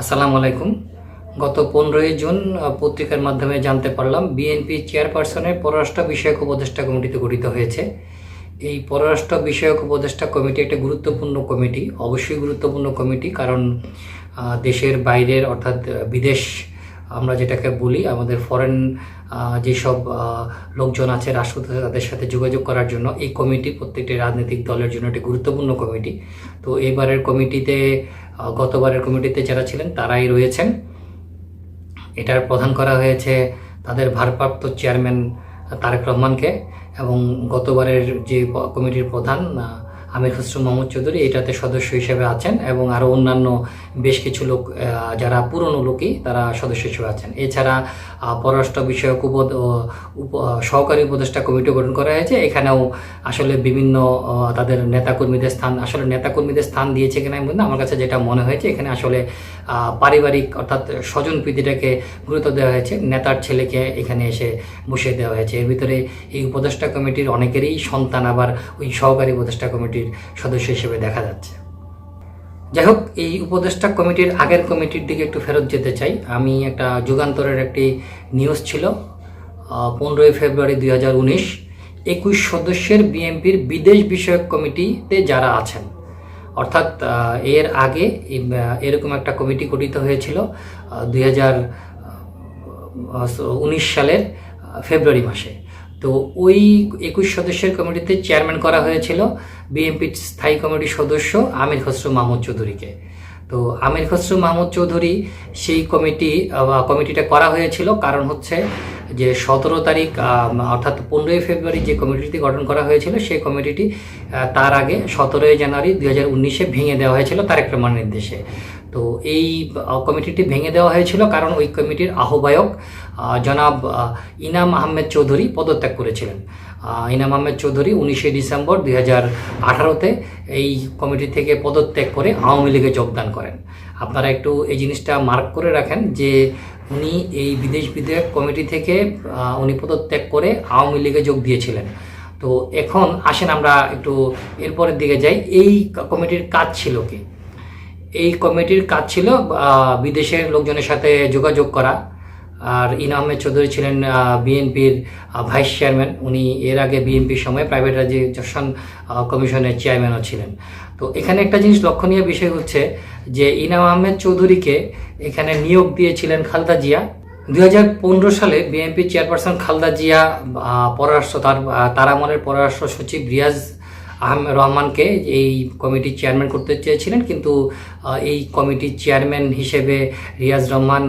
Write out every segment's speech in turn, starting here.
আসসালামু আলাইকুম। গত পনেরোই জুন পত্রিকার মাধ্যমে জানতে পারলাম, বিএনপি চেয়ারপারসনের পররাষ্ট্র বিষয়ক উপদেষ্টা কমিটিতে গঠিত হয়েছে। এই পররাষ্ট্র বিষয়ক উপদেষ্টা কমিটি একটা গুরুত্বপূর্ণ কমিটি, অবশ্যই গুরুত্বপূর্ণ কমিটি, কারণ দেশের বাইরের অর্থাৎ বিদেশ, আমরা যেটাকে বলি, আমাদের ফরেন যেসব লোকজন আছে, রাষ্ট্রদূত তাদের সাথে যোগাযোগ করার জন্য এই কমিটি প্রত্যেকটি রাজনৈতিক দলের জন্য একটি গুরুত্বপূর্ণ কমিটি। তো এবারের কমিটিতে গতবারের কমিটিতে যারা ছিলেন, তারাই রয়েছেন। এটার প্রধান করা হয়েছে তাদের ভারপ্রাপ্ত চেয়ারম্যান তারেক রহমানকে এবং গতবারের যে কমিটির প্রধান আমির খসরু মোহাম্মদ চৌধুরী এটাতে সদস্য হিসেবে আছেন এবং আরও অন্যান্য বেশ কিছু লোক যারা পুরনো লোকই তারা সদস্য হিসেবে আছেন। এছাড়া পররাষ্ট্র বিষয়ক উপ- সহকারী উপদেষ্টা কমিটি গঠন করা হয়েছে। এখানেও আসলে বিভিন্ন তাদের নেতাকর্মীদের স্থান আসলে নেতাকর্মীদের স্থান দিয়েছে কিনা আমি বলি না, আমার কাছে যেটা মনে হয়েছে এখানে আসলে পারিবারিক অর্থাৎ স্বজন প্রীতিটাকে গুরুত্ব দেওয়া হয়েছে। নেতার ছেলেকে এখানে এসে বসিয়ে দেওয়া হয়েছে। এর ভিতরে এই উপদেষ্টা কমিটির অনেকেরই সন্তান আবার ওই সহকারী উপদেষ্টা কমিটির সদস্য হিসেবে দেখা যাচ্ছে। যাই হোক এই উপদেষ্টা কমিটির আগের কমিটির দিকে একটু ফেরত যেতে চাই। আমি একটা যুগান্তরের একটি নিউজ ছিল পনেরোই ফেব্রুয়ারি দুই হাজার উনিশ। একুশ সদস্যের বিএনপির বিদেশ বিষয়ক কমিটিতে যারা আছেন, অর্থাৎ এর আগে এরকম একটা কমিটি গঠিত হয়েছিল দুই উনিশ সালের ফেব্রুয়ারি মাসে। তো ওই একুশ সদস্যের কমিটিতে চেয়ারম্যান করা হয়েছিল বিএনপির স্থায়ী কমিটির সদস্য আমির খসরু মাহমুদ চৌধুরীকে। তো আমির খসরু মাহমুদ চৌধুরী সেই কমিটি কমিটিটা করা হয়েছিল কারণ হচ্ছে যে সতেরো তারিখ অর্থাৎ পনেরোই ফেব্রুয়ারি যে কমিটিটি গঠন করা হয়েছিল সেই কমিটিটি তার আগে সতেরোই জানুয়ারি দু হাজার উনিশে ভেঙে দেওয়া হয়েছিল তারেক রহমানের নির্দেশে। তো এই কমিটিটি ভেঙে দেওয়া হয়েছিল কারণ ওই কমিটির আহ্বায়ক জনাব ইনাম আহমেদ চৌধুরী পদত্যাগ করেছিলেন। ইনাম আহমেদ চৌধুরী উনিশে ডিসেম্বর দুই হাজার আঠারোতে এই কমিটি থেকে পদত্যাগ করে আওয়ামী লীগে যোগদান করেন। আপনারা একটু এই জিনিসটা মার্ক করে রাখেন যে উনি এই বিদেশ বিধায়ক কমিটি থেকে উনি পদত্যাগ করে আওয়ামী লীগে যোগ দিয়েছিলেন। তো এখন আসেন আমরা একটু এরপরের দিকে যাই। এই কমিটির কাজ ছিল কি? এই কমিটির কাজ ছিল বিদেশের লোকজনের সাথে যোগাযোগ করা। আর ইনাম আহমেদ চৌধুরী ছিলেন বিএনপির ভাইস চেয়ারম্যান। উনি এর আগে বিএনপির সময় প্রাইভেট প্রাইভেটাইজেশন কমিশনের চেয়ারম্যানও ছিলেন। তো এখানে একটা জিনিস লক্ষণীয় বিষয় হচ্ছে যে ইনাম আহমেদ চৌধুরীকে এখানে নিয়োগ দিয়েছিলেন খালদা জিয়া। দু হাজার পনেরো সালে বিএনপি চেয়ারপারসন খালদা জিয়া পররাষ্ট্র তার আহ, তার আমলের পররাষ্ট্র সচিব রিয়াজ আহম রহমানকে এই কমিটির চেয়ারম্যান করতে চেয়েছিলেন, কিন্তু এই কমিটির চেয়ারম্যান হিসেবে রিয়াজ রহমান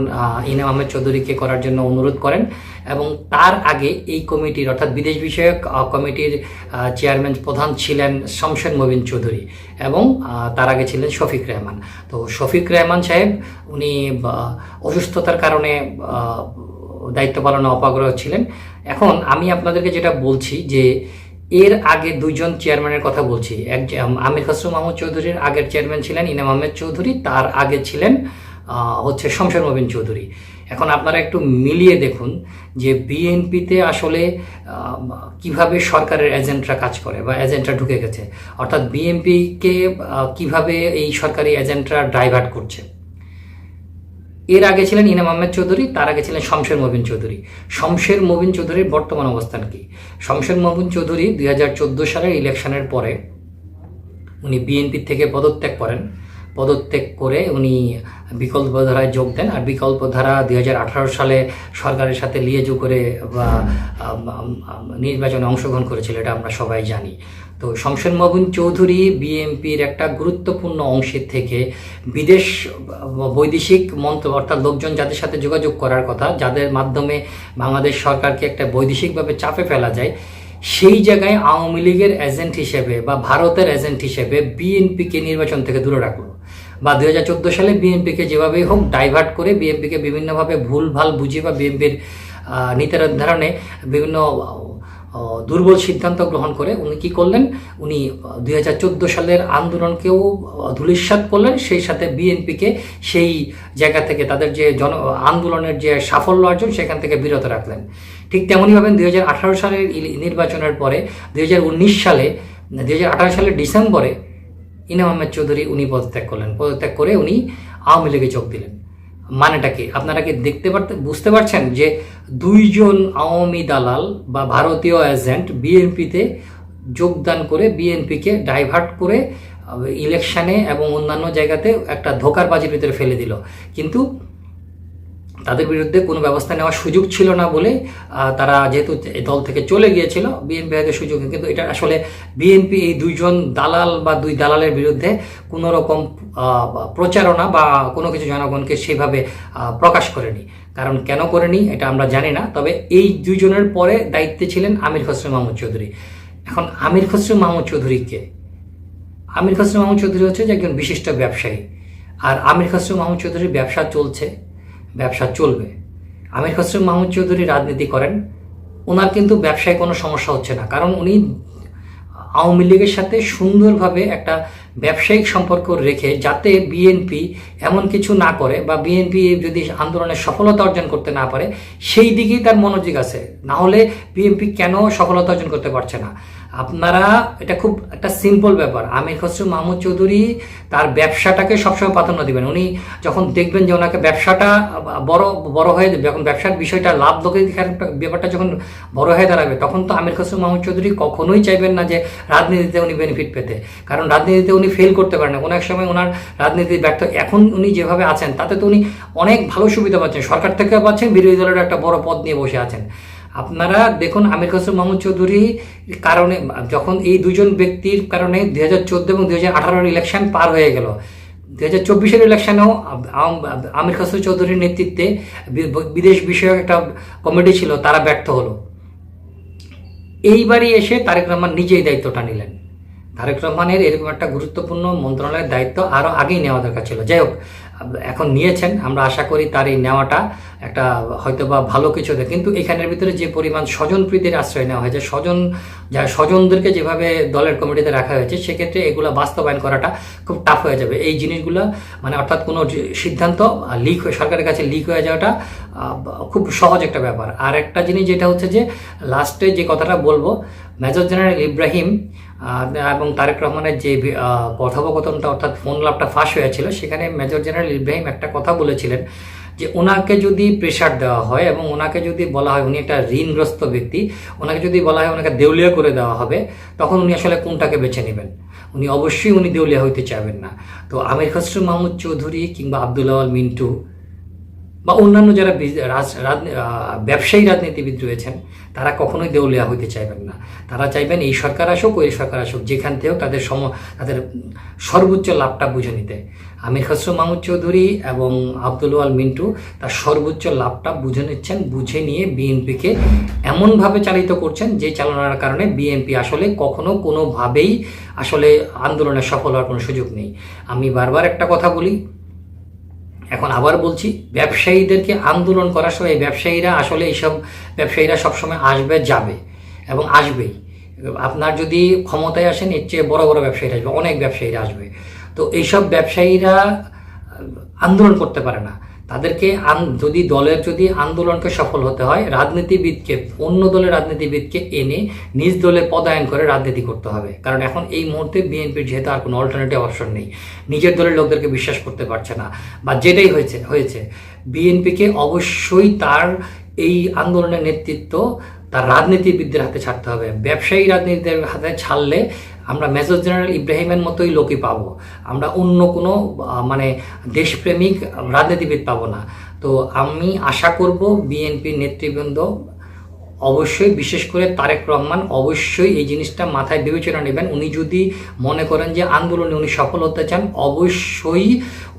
ইনাম আহমেদ চৌধুরীকে করার জন্য অনুরোধ করেন এবং তার আগে এই কমিটির, অর্থাৎ বিদেশ বিষয়ক কমিটির চেয়ারম্যান প্রধান ছিলেন শমশের মবিন চৌধুরী এবং তার আগে ছিলেন শফিক রহমান। তো শফিক রহমান সাহেব, উনি অসুস্থতার কারণে দায়িত্ব পালনে অপাগ্রহ ছিলেন। এখন আমি আপনাদেরকে যেটা বলছি যে এর আগে দুইজন চেয়ারম্যানের কথা বলছি। এক আমির খসরু মাহমুদ চৌধুরীর আগের চেয়ারম্যান ছিলেন ইনাম আহমেদ চৌধুরী, তার আগে ছিলেন হচ্ছে শমশের মবিন চৌধুরী। এখন আপনারা একটু মিলিয়ে দেখুন যে বিএনপিতে আসলে কীভাবে সরকারের এজেন্টরা কাজ করে বা এজেন্টরা ঢুকে গেছে। অর্থাৎ বিএনপিকে কীভাবে এই সরকারি এজেন্টরা ডাইভার্ট করছে। এর আগে ছিলেন ইনাম আহমেদ চৌধুরী, তার আগে ছিলেন শমশের মবিন চৌধুরী। শমশের মবিন চৌধুরীর বর্তমান অবস্থান কি? শমশের মবিন চৌধুরী দুই হাজার চোদ্দ সালের ইলেকশনের পরে উনি বিএনপি থেকে পদত্যাগ করেন। পদত্যাগ করে উনি বিকল্প ধারায় যোগ দেন। আর বিকল্প ধারা দুই সালে সরকারের সাথে লিয়েজু করে বা নির্বাচনে অংশগ্রহণ করেছিল, এটা আমরা সবাই জানি। তো শমশের মবিন চৌধুরী বিএনপির একটা গুরুত্বপূর্ণ অংশের থেকে বিদেশ বৈদেশিক মন্ত্র অর্থাৎ লোকজন যাদের সাথে যোগাযোগ করার কথা, যাদের মাধ্যমে বাংলাদেশ সরকারকে একটা বৈদেশিকভাবে চাপে ফেলা যায় সেই জায়গায় আওয়ামী লীগের এজেন্ট হিসেবে বা ভারতের এজেন্ট হিসেবে বিএনপিকে নির্বাচন থেকে দূরে রাখল। বা দুই হাজার চোদ্দ সালে বিএনপিকে যেভাবেই হোক ডাইভার্ট করে বিএনপিকে বিভিন্নভাবে ভুল ভালো বুঝিয়ে বা বিএনপির নীতি নির্ধারণে বিভিন্ন দুর্বল সিদ্ধান্ত গ্রহণ করে উনি কি করলেন? উনি দুই হাজার চোদ্দ সালের আন্দোলনকেও ধূলিসাৎ করলেন। সেই সাথে বিএনপিকে সেই জায়গা থেকে তাদের যে জন, আন্দোলনের যে সাফল্য অর্জন, সেখান থেকে বিরত রাখলেন। ঠিক তেমনইভাবে দুই হাজার আঠারো সালের নির্বাচনের পরে, দুই হাজার উনিশ সালে, দুই হাজার আঠারো সালের ডিসেম্বরে ইনাম আহমেদ চৌধুরী উনি পদত্যাগ করলেন। পদত্যাগ করে উনি আওয়ামী লীগে যোগ দিলেন। মানেটা কি? আপনারা কি দেখতে পারতে, বুঝতে পারছেন যে দুইজন আওয়ামী দালাল বা ভারতীয় এজেন্ট বিএনপিতে যোগদান করে বিএনপিকে ডাইভার্ট করে ইলেকশানে এবং অন্যান্য জায়গাতে একটা ধোকারবাজির ভিতরে ফেলে দিল। কিন্তু তাদের বিরুদ্ধে কোনো ব্যবস্থা নেওয়ার সুযোগ ছিল না বলে তারা যেহেতু দল থেকে চলে গিয়েছিল, বিএনপি হয়তো সুযোগ কিন্তু এটা আসলে বিএনপি এই দুইজন দালাল বা দুই দালালের বিরুদ্ধে কোনো রকম প্রচারণা বা কোনো কিছু জনগণকে সেভাবে প্রকাশ করেনি। কারণ কেন করেনি এটা আমরা জানি না, তবে এই দুইজনের পরে দায়িত্বে ছিলেন আমির খসরু মাহমুদ চৌধুরী। এখন আমির খসরু মাহমুদ চৌধুরীকে আমির খসরু মাহমুদ চৌধুরী হচ্ছে যে একজন বিশিষ্ট ব্যবসায়ী। আর আমির খসরু মাহমুদ চৌধুরীর ব্যবসা চলছে। ব্যবসা চলবে। আমির খসরু মাহমুদ চৌধুরী রাজনীতি করেন। ওনার কিন্তু ব্যবসায় কোনো সমস্যা হচ্ছে না। কারণ উনি আওয়ামী লীগের সাথে সুন্দরভাবে একটা ব্যবসায়িক সম্পর্ক রেখে যাতে বিএনপি এমন কিছু না করে বা বিএনপি যদি আন্দোলনের সফলতা অর্জন করতে না পারে, সেই দিকেই তার মনোযোগ আছে। না হলে বিএনপি কেন সফলতা অর্জন করতে পারছে না? আপনারা, এটা খুব একটা সিম্পল ব্যাপার। আমির খসরু মাহমুদ চৌধুরী তার ব্যবসাটাকে সবসময় প্রাধান্য দিবেন। উনি যখন দেখবেন যে ওনাকে ব্যবসাটা বড় বড় হয়ে যখন ব্যবসার বিষয়টা লাভ লোকের ব্যাপারটা যখন বড় হয়ে দাঁড়াবে, তখন তো আমির খসরু মাহমুদ চৌধুরী কখনোই চাইবেন না যে রাজনীতিতে উনি বেনিফিট পেতে। কারণ রাজনীতিতে উনি ফেল করতে পারেন না। কোনো এক সময় ওনার রাজনীতি ব্যর্থ। এখন উনি যেভাবে আছেন, তাতে তো উনি অনেক ভালো সুবিধা পাচ্ছেন। সরকার থেকে পাচ্ছেন, বিরোধী দলের একটা বড় পদ নিয়ে বসে আছেন। আপনারা দেখুন, আমির খসরু, মাহমুদ চৌধুরী কারণে, যখন এই দুজন ব্যক্তির কারণে দুই হাজার চোদ্দ এবং দুই হাজার আঠারোর ইলেকশন পার হয়ে গেল, দুই হাজার চব্বিশের ইলেকশনেও আমির খসরু চৌধুরীর নেতৃত্বে বিদেশ বিষয়ক একটা কমিটি ছিল, তারা ব্যর্থ হলো। এইবারই এসে তারেক রহমান নিজেই দায়িত্বটা নিলেন। তারেক রহমানের এরকম একটা গুরুত্বপূর্ণ মন্ত্রণালয়ের দায়িত্ব আরও আগেই নেওয়া দরকার ছিল। যাই হোক এখন নিয়েছেন, আমরা আশা করি তার এই নেওয়াটা একটা হয়তো বা ভালো কিছু কিন্তু এখানের ভিতরে যে পরিমাণ স্বজনপ্রীতির আশ্রয় নেওয়া হয়েছে, স্বজন, যা স্বজনদেরকে যেভাবে দলের কমিটিতে রাখা হয়েছে, সেক্ষেত্রে এগুলো বাস্তবায়ন করাটা খুব টাফ হয়ে যাবে। এই জিনিসগুলো মানে অর্থাৎ কোনো সিদ্ধান্ত লিক হয়ে সরকারের কাছে লিক হয়ে যাওয়াটা খুব সহজ একটা ব্যাপার। আর একটা জিনিস যেটা হচ্ছে যে লাস্টে যে কথাটা বলব, মেজর জেনারেল ইব্রাহিম এবং তারেক রহমানের যে কথোপকথনটা, অর্থাৎ ফোন লাভটা ফাঁস হয়েছিল, সেখানে মেজর জেনারেল ইব্রাহিম একটা কথা বলেছিলেন যে ওনাকে যদি প্রেশার দেওয়া হয় এবং ওনাকে যদি বলা হয়, উনি একটা ঋণগ্রস্ত ব্যক্তি, ওনাকে যদি বলা হয় ওনাকে দেউলিয়া করে দেওয়া হবে, তখন উনি আসলে কোনটাকে বেছে নেবেন? উনি অবশ্যই উনি দেউলিয়া হইতে চাইবেন না। তো আমির খসরু মাহমুদ চৌধুরী কিংবা আবদুল্লাহ মিন্টু বা অন্যান্য যারা ব্যবসায়ী রাজনীতিবিদ রয়েছেন, তারা কখনোই দেউলিয়া হইতে চাইবেন না। তারা চাইবেন এই সরকার আসুক, ওই সরকার আসুক, যেখান থেকেও তাদের সম, তাদের সর্বোচ্চ লাভটা বুঝে নিতে। আমির খসরু মাহমুদ চৌধুরী এবং আব্দুল ওয়াল মিন্টু তার সর্বোচ্চ লাভটা বুঝে নিচ্ছেন, বুঝে নিয়ে বিএনপিকে এমনভাবে চালিত করছেন, যে চালনার কারণে বিএনপি আসলে কখনো কোনোভাবেই আসলে আন্দোলনে সফল হওয়ার কোনো সুযোগ নেই। আমি বারবার একটা কথা বলি এখন আবার বলছি, ব্যবসায়ীদেরকে আন্দোলন করার সময় ব্যবসায়ীরা আসলে এইসব ব্যবসায়ীরা সবসময় আসবে, যাবে এবং আসবেই। আপনার যদি ক্ষমতায় আসেন, এর চেয়ে বড় বড় ব্যবসায়ীরা আসবে, অনেক ব্যবসায়ীরা আসবে। তো এইসব ব্যবসায়ীরা আন্দোলন করতে পারে না। তাদেরকে যদি দলের যদি আন্দোলনকে সফল হতে হয়, রাজনীতিবিদকে, অন্য দলের রাজনীতিবিদকে এনে নিজ দলে পদায়ন করে রাজনীতি করতে হবে। কারণ এখন এই মুহূর্তে বিএনপির যেহেতু আর কোনো অল্টারনেটিভ অপশন নেই। নিজের দলের লোকদেরকে বিশ্বাস করতে পারছে না। বা যেটাই হয়েছে হয়েছে। বিএনপিকে অবশ্যই তার এই আন্দোলনের নেতৃত্ব তার রাজনীতিবিদদের হাতে ছাড়তে হবে। ব্যবসায়ী রাজনীতিদের হাতে ছাড়লে আমরা মেজর জেনারেল ইব্রাহিমের মতোই লোকই পাবো। আমরা অন্য কোনো মানে দেশপ্রেমিক রাজনীতিবিদ পাবো না। তো আমি আশা করব বিএনপির নেতৃবৃন্দ অবশ্যই, বিশেষ করে তারেক রহমান অবশ্যই এই জিনিসটা মাথায় বিবেচনা নেবেন। উনি যদি মনে করেন যে আন্দোলনে উনি সফল হতে চান, অবশ্যই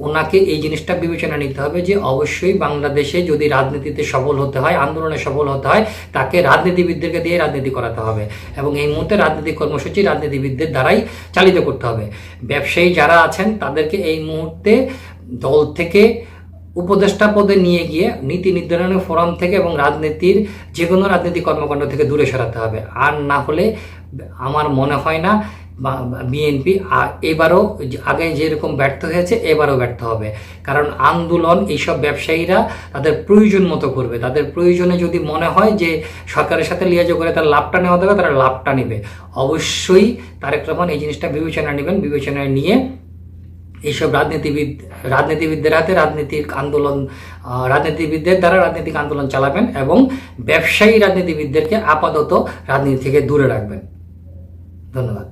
ওনাকে এই জিনিসটা বিবেচনা নিতে হবে যে অবশ্যই বাংলাদেশে যদি রাজনীতিতে সফল হতে হয়, আন্দোলনে সফল হতে হয়, তাকে রাজনীতিবিদদেরকে দিয়ে রাজনীতি করাতে হবে এবং এই মুহূর্তে রাজনৈতিক কর্মসূচি রাজনীতিবিদদের দ্বারাই চালিত করতে হবে। ব্যবসায়ী যারা আছেন, তাদেরকে এই মুহূর্তে দল থেকে উপদেষ্টা পদে নিয়ে গিয়ে নীতি নির্ধারণের ফোরাম থেকে এবং রাজনীতির যে কোনো রাজনীতি কর্মকাণ্ড থেকে দূরে সরাতে হবে। আর না হলে আমার মনে হয় না বিএনপি এবারও আগে যেরকম ব্যর্থ হয়েছে, এবারও ব্যর্থ হবে। কারণ আন্দোলন, এইসব ব্যবসায়ীরা তাদের প্রয়োজন মতো করবে। তাদের প্রয়োজনে যদি মনে হয় যে সরকারের সাথে লিয়াজো করে তার লাভটা নেওয়া দেবে তারা লাভটা নেবে। অবশ্যই তারেক রহমান এই জিনিসটা বিবেচনা নেবেন। বিবেচনায় নিয়ে এইসব রাজনীতিবিদ, রাজনীতিবিদদের হাতে রাজনীতিক আন্দোলন রাজনীতিবিদদের দ্বারা রাজনৈতিক আন্দোলন চালাবেন এবং ব্যবসায়ী রাজনীতিবিদদেরকে আপাতত রাজনীতি থেকে দূরে রাখবেন। ধন্যবাদ।